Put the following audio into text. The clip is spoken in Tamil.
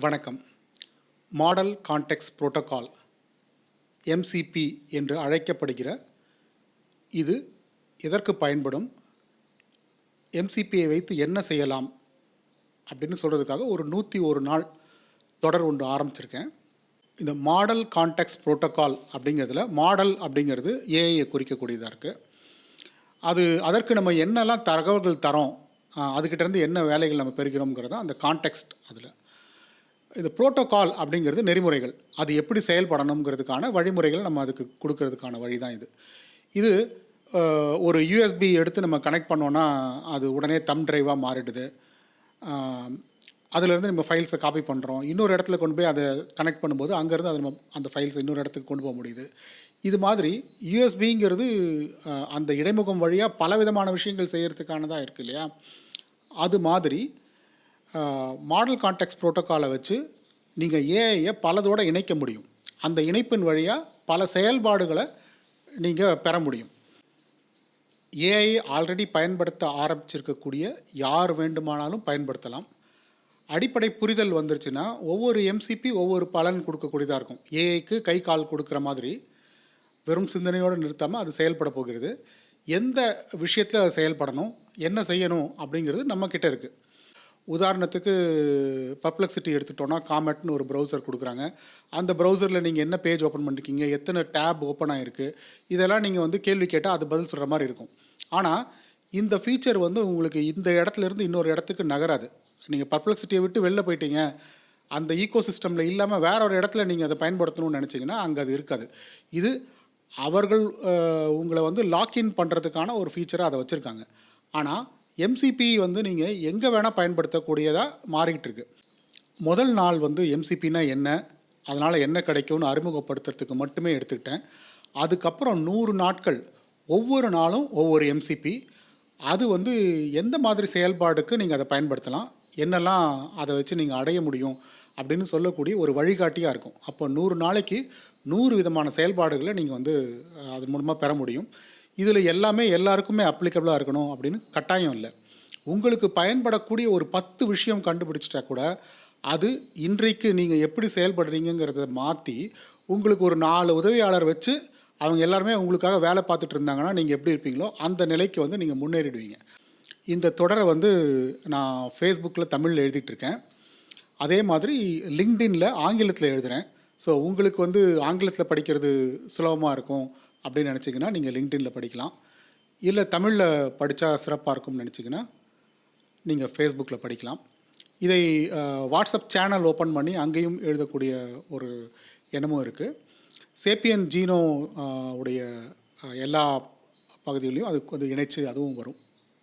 வணக்கம். மாடல் கான்டெக்ஸ் புரோட்டோகால் எம்சிபி என்று அழைக்கப்படுகிற இது எதற்கு பயன்படும்? எம்சிபியை வைத்து என்ன செய்யலாம்? அப்படின்னு சொல்கிறதுக்காக ஒரு நூற்றி ஒரு நாள் தொடர் ஒன்று ஆரம்பிச்சிருக்கேன். இந்த மாடல் கான்டெக்ஸ் புரோட்டோகால் அப்படிங்கிறதுல மாடல் அப்படிங்கிறது ஏஐயை குறிக்கக்கூடியதாக இருக்குது அது அதற்கு நம்ம என்னெல்லாம் தகவல்கள் தரோம் அதுக்கிட்டேருந்து என்ன வேலைகள் நம்ம பெறுகிறோங்கிறது அந்த கான்டெக்ஸ்ட் அதில். இது புரோட்டோகால் அப்படிங்கிறது நெறிமுறைகள். அது எப்படி செயல்படணுங்கிறதுக்கான வழிமுறைகள் நம்ம அதுக்கு கொடுக்கறதுக்கான வழி தான் இது இது ஒரு யூஎஸ்பி எடுத்து நம்ம கனெக்ட் பண்ணோன்னா அது உடனே தம் டிரைவாக மாறிடுது. அதுலேருந்து நம்ம ஃபைல்ஸை காப்பி பண்ணுறோம் இன்னொரு இடத்துல கொண்டு போய் அதை கனெக்ட் பண்ணும்போது அங்கேருந்து அது நம்ம அந்த ஃபைல்ஸ் இன்னொரு இடத்துக்கு கொண்டு போக முடியுது. இது மாதிரி யூஎஸ்பிங்கிறது அந்த இடைமுகம் வழியாக பல விதமான விஷயங்கள் செய்கிறதுக்கானதாக இருக்குது இல்லையா? அது மாதிரி மாடல் கான்டெக்ட் ப்ரோட்டோக்காலை வச்சு நீங்கள் ஏஐயை பலதோடு இணைக்க முடியும். அந்த இணைப்பின் வழியாக பல செயல்பாடுகளை நீங்கள் பெற முடியும். ஏஐ ஆல்ரெடி பயன்படுத்த ஆரம்பிச்சிருக்கக்கூடிய யார் வேண்டுமானாலும் பயன்படுத்தலாம். அடிப்படை புரிதல் வந்துருச்சுன்னா ஒவ்வொரு எம்சிபி ஒவ்வொரு பலன் கொடுக்கக்கூடியதாக இருக்கும். ஏஐக்கு கை கால் கொடுக்குற மாதிரி வெறும் சிந்தனையோடு நிறுத்தாமல் அது செயல்பட போகிறது. எந்த விஷயத்தில் அது செயல்படணும் என்ன செய்யணும் அப்படிங்கிறது நம்மக்கிட்ட இருக்குது உதாரணத்துக்கு பப்ளெக்சிட்டி எடுத்துட்டோன்னா காமெட்னு ஒரு ப்ரௌசர் கொடுக்குறாங்க. அந்த ப்ரௌசரில் நீங்கள் என்ன பேஜ் ஓப்பன் பண்ணிருக்கீங்க எத்தனை டேப் ஓப்பன் ஆகிருக்கு இதெல்லாம் நீங்கள் வந்து கேள்வி கேட்டால் அது பதில் சொல்கிற மாதிரி இருக்கும். ஆனால் இந்த ஃபீச்சர் வந்து உங்களுக்கு இந்த இடத்துல இருந்து இன்னொரு இடத்துக்கு நகராது. நீங்கள் பர்ப்ளெக்சிட்டியை விட்டு வெளில போயிட்டீங்க அந்த ஈகோ சிஸ்டமில் இல்லாமல் வேற ஒரு இடத்துல நீங்கள் அதை பயன்படுத்தணும்னு நினச்சிங்கன்னா அங்கே அது இருக்காது. இது அவர்கள் உங்களை வந்து லாக்இன் பண்ணுறதுக்கான ஒரு ஃபீச்சராக அதை வச்சுருக்காங்க. ஆனால் எம்சிபி வந்து நீங்கள் எங்கே வேணால் பயன்படுத்தக்கூடியதாக மாறிக்கிட்டு இருக்கு முதல் நாள் வந்து எம்சிபினா என்ன? அதனால் என்ன கிடைக்கும்னு அறிமுகப்படுத்துறதுக்கு மட்டுமே எடுத்துக்கிட்டேன். அதுக்கப்புறம் நூறு நாட்கள் ஒவ்வொரு நாளும் ஒவ்வொரு எம்சிபி அது வந்து எந்த மாதிரி செயல்பாடுக்கு நீங்கள் அதை பயன்படுத்தலாம்? என்னெல்லாம் அதை வச்சு நீங்கள் அடைய முடியும்? அப்படின்னு சொல்லக்கூடிய ஒரு வழிகாட்டியாக இருக்கும். அப்போ நூறு நாளைக்கு நூறு விதமான செயல்பாடுகளை நீங்கள் வந்து அது அதன் மூலமாக பெற முடியும். இதில் எல்லாமே எல்லாருக்குமே அப்ளிகபிளாக இருக்கணும் அப்படின்னு கட்டாயம் இல்லை. உங்களுக்கு பயன்படக்கூடிய ஒரு பத்து விஷயம் கண்டுபிடிச்சிட்டா கூட அது இன்றைக்கு நீங்கள் எப்படி செயல்படுறீங்கிறத மாற்றி உங்களுக்கு ஒரு நாலு உதவியாளர் வச்சு அவங்க எல்லாருமே உங்களுக்காக வேலை பார்த்துட்டு இருந்தாங்கன்னா நீங்கள் எப்படி இருப்பீங்களோ அந்த நிலைக்கு வந்து நீங்கள் முன்னேறிடுவீங்க. இந்த தொடரை வந்து நான் ஃபேஸ்புக்கில் தமிழில் எழுதிட்டு இருக்கேன். அதே மாதிரி லிங்க்டின்ல ஆங்கிலத்தில் எழுதுகிறேன் ஸோ உங்களுக்கு வந்து ஆங்கிலத்தில் படிக்கிறது சுலபமாக இருக்கும் அப்படின்னு நினச்சிங்கன்னா நீங்கள் லிங்க்டின்ல படிக்கலாம். இல்லை தமிழில் படித்தா சிறப்பாக இருக்கும்னு நினச்சிங்கன்னா நீங்கள் ஃபேஸ்புக்கில் படிக்கலாம். இதை வாட்ஸ்அப் சேனல் ஓப்பன் பண்ணி அங்கேயும் எழுதக்கூடிய ஒரு எண்ணமும் இருக்குது சேப்பியன் ஜீனோ உடைய எல்லா பகுதிகளையும் அதுக்கு வந்து இணைச்சு அதுவும் வரும்.